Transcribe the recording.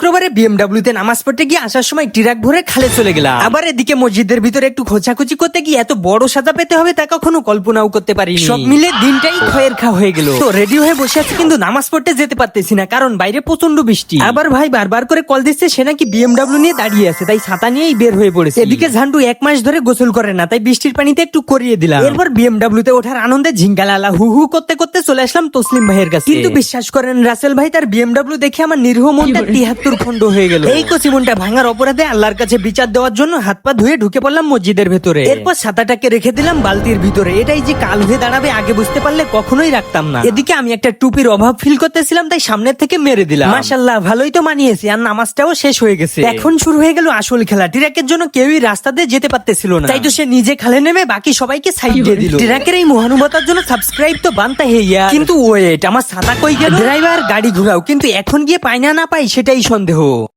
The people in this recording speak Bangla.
শুক্রবারে বিএমডাব্লিউ তে নামাজ পড়তে গিয়ে আসার সময় ট্রাক ভরে খালে চলে গেলাম। আবার এদিকে মসজিদের ভিতরে একটু খোঁচাখুচি করতে গিয়ে এত বড় সাজা পেতে হবে তা কখনো কল্পনাও করতে পারিনি। সব মিলে দিনটাই খয়ের খা হয়ে গেল। তো রেডি হয়ে বসে আছি কিন্তু নামাজ পড়তে যেতে পারতেছি না কারণ বাইরে প্রচণ্ড বৃষ্টি। আবার ভাই বারবার করে কল দিচ্ছে সে নাকি বিএমডাব্লিউ নিয়ে দাঁড়িয়ে আছে তাই ছাতা নিয়েই বের হয়ে পড়েছে। এদিকে ঝান্ডু এক মাস ধরে গোসল করে না তাই বৃষ্টির পানিতে একটু করিয়ে দিলাম। এরপর বিএমডাব্লিউ তে ওঠার আনন্দে ঝিঙ্গালালা হু হু করতে করতে চলে আসলাম তসলিম ভাইয়ের কাছে। কিন্তু বিশ্বাস করেন রাসেল ভাই তার বিএমডাব্লিউ দেখে আমার নিরীহ মনটা তিয়াত্তর খন্ড হয়ে গেল। এই ভাঙার অপরাধে আল্লাহর কাছে বিচার দেওয়ার জন্য হাত পা ধুয়ে ঢুকে পড়লাম মসজিদের ভেতরে। এরপর ছাতাটাকে রেখে দিলাম বালতির ভিতরে। এটাই যে কাল হয়ে দাঁড়াবে আগে বুঝতে পারলে কখনোই রাখতাম না। এদিকে আমি একটা টুপির অভাব ফিল করতেছিলাম তাই সামনের থেকে মেরে দিলাম। মাশাল্লাহ ভালোই তো মানিয়েছি আর নামাজটাও শেষ হয়ে গেছে। এখন শুরু হয়ে গেল আসল খেলা। ট্রাকের জন্য কেউই রাস্তা দিয়ে যেতে পারতেছিল না। তাই তো সে নিজে খালে নেমে বাকি সবাইকে সাইড দিয়ে দিল। ট্রাকের এই মহানুভতার জন্য সাবস্ক্রাইব তো বানতে হেইয়া কিন্তু ওয়েট আমার ছাতা কই গেল? ড্রাইভার গাড়ি ঘুরাও কিন্তু এখন গিয়ে পাই না না পাই সেটাই সন্দেহ